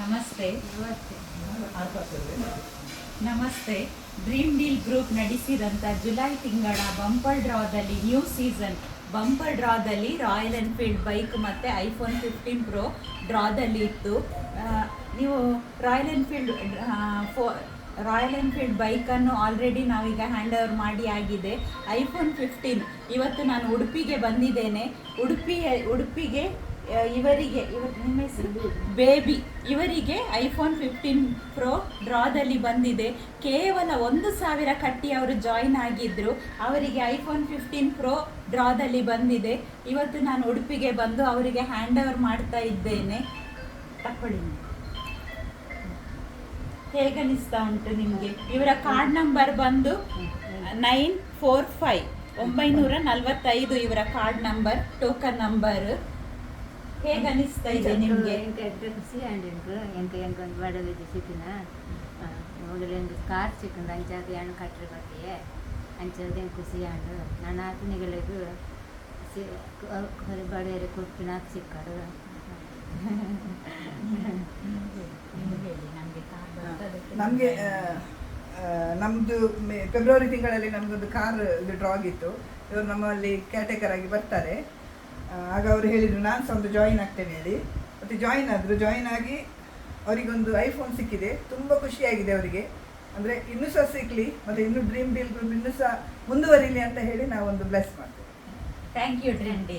ನಮಸ್ತೆ. ನಮಸ್ತೆ. Dream deal group ನಡೆಸಿದಂಥ ಜುಲೈ ತಿಂಗಳ ಬಂಪರ್ ಡ್ರಾದಲ್ಲಿ ನ್ಯೂ ಸೀಸನ್ ಬಂಪರ್ ಡ್ರಾದಲ್ಲಿ ರಾಯಲ್ ಎನ್ಫೀಲ್ಡ್ ಬೈಕ್ ಮತ್ತು ಐಫೋನ್ ಫಿಫ್ಟೀನ್ ಪ್ರೋ ಡ್ರಾದಲ್ಲಿ ಇತ್ತು. ನೀವು ರಾಯಲ್ ಎನ್ಫೀಲ್ಡ್ ಫೋ ರಾಯಲ್ ಎನ್ಫೀಲ್ಡ್ ಬೈಕನ್ನು ಆಲ್ರೆಡಿ ನಾವೀಗ ಹ್ಯಾಂಡ್ ಓವರ್ ಮಾಡಿ ಆಗಿದೆ. ಐಫೋನ್ ಫಿಫ್ಟೀನ್ ಇವತ್ತು ನಾನು ಉಡುಪಿಗೆ ಬಂದಿದ್ದೇನೆ. ಉಡುಪಿ ಉಡುಪಿಗೆ ಇವರಿಗೆ ಇವ ನಿಮ್ಮ ಹೆಸರು? ಬೇಬಿ. ಇವರಿಗೆ ಐಫೋನ್ ಫಿಫ್ಟೀನ್ ಪ್ರೋ ಡ್ರಾದಲ್ಲಿ ಬಂದಿದೆ. ಕೇವಲ ಒಂದು ಸಾವಿರ ಕಟ್ಟಿ ಅವರು ಜಾಯಿನ್ ಆಗಿದ್ರು. ಅವರಿಗೆ ಐಫೋನ್ ಫಿಫ್ಟೀನ್ ಪ್ರೋ ಡ್ರಾದಲ್ಲಿ ಬಂದಿದೆ. ಇವತ್ತು ನಾನು ಉಡುಪಿಗೆ ಬಂದು ಅವರಿಗೆ ಹ್ಯಾಂಡ್ ಓವರ್ ಮಾಡ್ತಾ ಇದ್ದೇನೆ. ತಕೊಳ್ಳಿ. ನೀವು. ಹೇಗನಿಸ್ತಾ ಉಂಟು ನಿಮಗೆ? ಇವರ ಕಾರ್ಡ್ ನಂಬರ್ ಬಂದು ನೈನ್ ಫೋರ್ ಫೈವ್ ಒಂಬೈನೂರ ನಲವತ್ತೈದು ಇವರ ಕಾರ್ಡ್ ನಂಬರ್ ಟೋಕನ್ ನಂಬರ್ ಹೇಗನಿಸ್ತಾ ಇದೆ ನಿಮಗೆ? ಖುಷಿ ಆಂಡ್ ಎಂಕ್ ಒಂದು ಬಡವಿದ್ದು ಸಿಕ್ಕಿನ ಮೊದಲು ಎಂಕ್ ಕಾರ್ ಸಿಕ್ಕಂಡು ಅಂಚಾದ ಹೆಣ್ಣು ಕಟ್ಟರೆ ಬರ್ತೀಯೆ ಅಂಚಾದ ಖುಷಿ ಆಂಡ್ ನನ್ನ ಆತನಿಗಳಿಗೂ ಕೊಟ್ಟು ನಾಲ್ಕು ಸಿಕ್ಕಡು. ನಮಗೆ ನಮ್ಮದು ಫೆಬ್ರವರಿ ತಿಂಗಳಲ್ಲಿ ನಮಗೊಂದು ಕಾರ್ ಇದು ಡ್ರಾ ಆಗಿತ್ತು. ಇವರು ನಮ್ಮಲ್ಲಿ ಕ್ಯಾಟೇಕರ್ ಆಗಿ ಬರ್ತಾರೆ. ಆಗ ಅವರು ಹೇಳಿದರು ನಾನು ಸಹ ಒಂದು ಜಾಯಿನ್ ಆಗ್ತೇನೆ ಹೇಳಿ. ಮತ್ತು ಜಾಯಿನ್ ಆದರು ಜಾಯಿನ್ ಆಗಿ ಅವರಿಗೊಂದು ಐಫೋನ್ ಸಿಕ್ಕಿದೆ. ತುಂಬ ಖುಷಿಯಾಗಿದೆ ಅವರಿಗೆ. ಅಂದರೆ ಇನ್ನೂ ಸಹ ಸಿಕ್ಕಲಿ ಮತ್ತು ಇನ್ನೂ ಡ್ರೀಮ್ ಡೀಲ್ ಗ್ರೂಪ್ ಇನ್ನೂ ಸಹ ಮುಂದುವರಿಲಿ ಅಂತ ಹೇಳಿ ನಾವೊಂದು ಬ್ಲೆಸ್ ಮಾಡ್ತೇವೆ. Thank you dream day